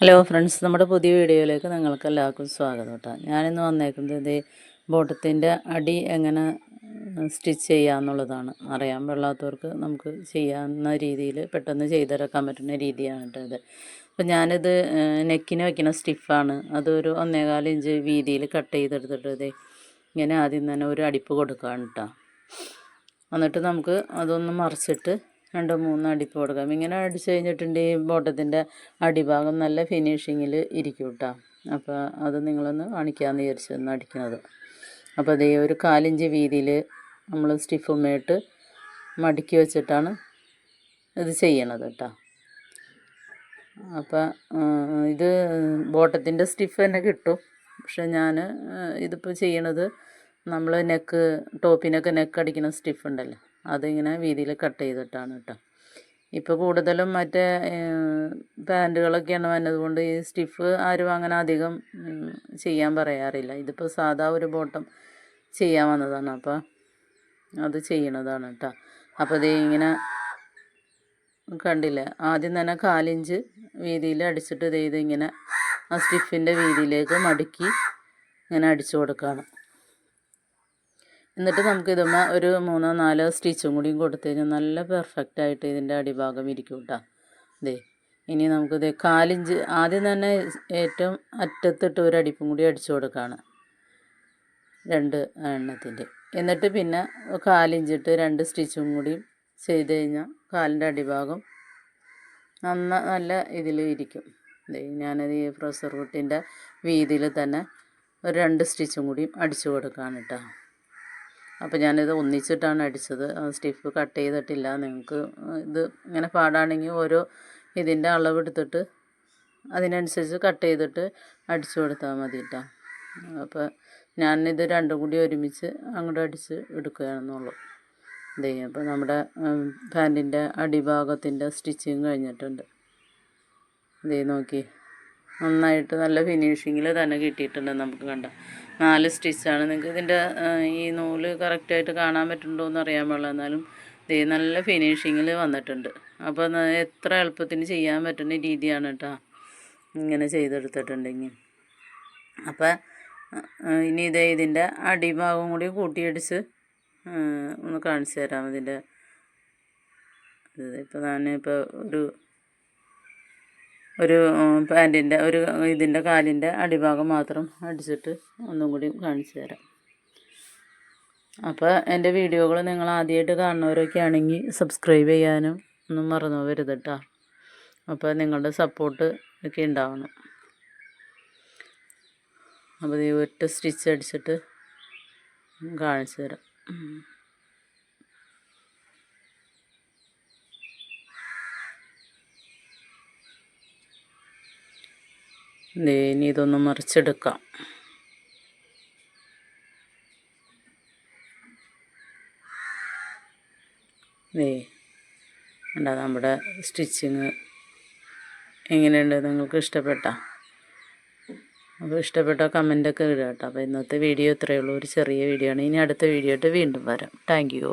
Hello friends നമ്മുടെ പുതിയ വീഡിയോയിലേക്ക് നിങ്ങൾക്ക് എല്ലാവർക്കും സ്വാഗതം കേട്ടോ. ഞാനിന്ന് വന്നേക്കുന്നത് ബോട്ടത്തിന്റെ അടി എങ്ങനെ സ്റ്റിച്ച് ചെയ്യാന്നുള്ളതാണ്. അറിയാൻ വെള്ളാത്തവർക്ക് നമുക്ക് ചെയ്യാവുന്ന രീതിയിൽ പെട്ടെന്ന് ചെയ്തിറക്കാൻ പറ്റുന്ന രീതിയാണ് കേട്ടോ ഇത്. അപ്പം ഞാനിത് നെക്കിന് വയ്ക്കുന്ന സ്റ്റിഫാണ്. അതൊരു ഒന്നേകാൽ ഇഞ്ച് വീതിയിൽ കട്ട് ചെയ്തെടുത്തിട്ട് ഇത് ഇങ്ങനെ ആദ്യം തന്നെ ഒരു അടിപ്പ് കൊടുക്കുകയാണ് കേട്ടോ. എന്നിട്ട് നമുക്ക് അതൊന്ന് മറിച്ചിട്ട് രണ്ട് മൂന്നോ അടിപ്പ് കൊടുക്കാം. ഇങ്ങനെ അടിച്ച് കഴിഞ്ഞിട്ടുണ്ടെങ്കിൽ ബോട്ടത്തിന്റെ അടിഭാഗം നല്ല ഫിനിഷിങ്ങിൽ ഇരിക്കും കേട്ടോ അപ്പോൾ അത് നിങ്ങളൊന്ന് കാണിക്കാമെന്ന് വിചാരിച്ചു ഒന്ന് അടിക്കുന്നത് അപ്പോൾ അതേ ഒരു കാലിഞ്ച് വീതിയിൽ നമ്മൾ സ്റ്റിഫുമേട്ട് മടക്കി വെച്ചിട്ടാണ് ഇത് ചെയ്യണത് കേട്ടോ അപ്പോൾ ഇത് ബോട്ടത്തിന്റെ സ്റ്റിഫ് തന്നെ കിട്ടും. പക്ഷെ ഞാൻ ഇതിപ്പോൾ ചെയ്യണത് നമ്മൾ നെക്ക് ടോപ്പിനൊക്കെ നെക്ക് അടിക്കുന്ന സ്റ്റിഫ് ഉണ്ടല്ലോ. അതിങ്ങനെ വീതിയിൽ കട്ട് ചെയ്തിട്ടാണ് കേട്ടോ. ഇപ്പോൾ കൂടുതലും മറ്റേ പാന്റുകളൊക്കെയാണ് വന്നതുകൊണ്ട് ഈ സ്റ്റിഫ് ആരും അങ്ങനെ അധികം ചെയ്യാൻ പറയാറില്ല. ഇതിപ്പോൾ സാധാ ഒരു ബോട്ടം ചെയ്യാൻ വന്നതാണ്. അപ്പോൾ അത് ചെയ്യണതാണ് കേട്ടോ. അപ്പോൾ ഇത് ഇങ്ങനെ കണ്ടില്ല? ആദ്യം തന്നെ കാലിഞ്ച് വീതിയിൽ അടിച്ചിട്ട് ഇത് ഇങ്ങനെ ആ സ്റ്റിഫിന്റെ വീതിയിലേക്ക് മടുക്കി ഇങ്ങനെ അടിച്ചു കൊടുക്കുകയാണ് എന്നിട്ട് നമുക്ക് ഇതുമ്മ ഒരു മൂന്നോ നാലോ സ്റ്റിച്ചും കൂടിയും കൊടുത്തു കഴിഞ്ഞാൽ നല്ല പെർഫെക്റ്റ് ആയിട്ട് ഇതിന്റെ അടിഭാഗം ഇരിക്കും കേട്ടോ ദേ ഇനി നമുക്കിത് കാലിഞ്ച് ആദ്യം തന്നെ ഏറ്റവും അറ്റത്തിട്ട് ഒരു അടിപ്പും കൂടി അടിച്ചു കൊടുക്കുകയാണ് രണ്ട് എണ്ണത്തിന്റെ എന്നിട്ട് പിന്നെ കാലിഞ്ചിട്ട് രണ്ട് സ്റ്റിച്ചും കൂടി ചെയ്ത് കഴിഞ്ഞാൽ കാലിന്റെ അടിഭാഗം നന്ന നല്ല ഇതിൽ ഇരിക്കും. ഞാനത് ഈ പ്രൊസർ കുട്ടിന്റെ വീതിയിൽ തന്നെ ഒരു രണ്ട് സ്റ്റിച്ചും കൂടി അടിച്ചു കൊടുക്കുകയാണ് കേട്ടോ അപ്പോൾ ഞാനിത് ഒന്നിച്ചിട്ടാണ് അടിച്ചത്. സ്റ്റിഫ് കട്ട് ചെയ്തിട്ടില്ല. നിങ്ങൾക്ക് ഇത് ഇങ്ങനെ പാടാണെങ്കിൽ ഓരോ ഇതിന്റെ അളവെടുത്തിട്ട് അതിനനുസരിച്ച് കട്ട് ചെയ്തിട്ട് അടിച്ചു കൊടുത്താൽ മതി കേട്ടോ അപ്പോൾ ഞാനിത് രണ്ടും കൂടി ഒരുമിച്ച് അങ്ങോട്ട് അടിച്ച് എടുക്കുകയാണെന്നുള്ളൂ. ഇതേ അപ്പോൾ നമ്മുടെ പാന്റിന്റെ അടിഭാഗത്തിന്റെ സ്റ്റിച്ചിങ് കഴിഞ്ഞിട്ടുണ്ട്. ഇതേ നോക്കി. നന്നായിട്ട് നല്ല ഫിനിഷിങ്ങിൽ തന്നെ കിട്ടിയിട്ടുണ്ട് നമുക്ക് കണ്ട. നാല് സ്റ്റിച്ചാണ് നിങ്ങൾക്ക് ഇതിന്റെ ഈ നൂൽ കറക്റ്റായിട്ട് കാണാൻ പറ്റുന്നുണ്ടോ എന്ന് അറിയാൻ പാടില്ല. എന്നാലും ഇത് നല്ല ഫിനിഷിങ്ങിൽ വന്നിട്ടുണ്ട്. അപ്പോൾ എത്ര എളുപ്പത്തിന് ചെയ്യാൻ പറ്റുന്ന രീതിയാണ് കേട്ടോ ഇങ്ങനെ ചെയ്തെടുത്തിട്ടുണ്ടെങ്കിൽ അപ്പോൾ ഇനി ഇതേ ഇതിന്റെ അടിഭാഗം കൂടി കൂട്ടിയടിച്ച് ഒന്ന് കാണിച്ചു തരാം ഇതിന്റെ ഇപ്പോൾ ഞാനിപ്പോൾ ഒരു ഒരു പാന്റിന്റെ ഒരു ഇതിന്റെ കാലിന്റെ അടിഭാഗം മാത്രം അടിച്ചിട്ട് ഒന്നും കൂടി കാണിച്ചു തരാം. അപ്പോൾ എന്റെ വീഡിയോകൾ നിങ്ങൾ ആദ്യമായിട്ട് കാണുന്നവരൊക്കെ ആണെങ്കിൽ സബ്സ്ക്രൈബ് ചെയ്യാനും ഒന്നും മറന്നു വരുത് കേട്ടോ അപ്പോൾ നിങ്ങളുടെ സപ്പോർട്ട് ഒക്കെ ഉണ്ടാവണം. അപ്പോൾ ഈ ഒറ്റ സ്റ്റിച്ച് അടിച്ചിട്ട് കാണിച്ചു തരാം. ഇനി ഇതൊന്ന് മറിച്ചെടുക്കാം. ദേ ഉണ്ടാ നമ്മുടെ സ്റ്റിച്ചിങ് എങ്ങനെയുണ്ട്? നിങ്ങൾക്ക് ഇഷ്ടപ്പെട്ട? അപ്പോൾ ഇഷ്ടപ്പെട്ട കമന്റൊക്കെ ഇടുക കേട്ടോ. അപ്പോൾ ഇന്നത്തെ വീഡിയോ ഇത്രയേ ഉള്ളൂ. ഒരു ചെറിയ വീഡിയോ ആണ്. ഇനി അടുത്ത വീഡിയോ ആയിട്ട് വീണ്ടും വരാം. Thank you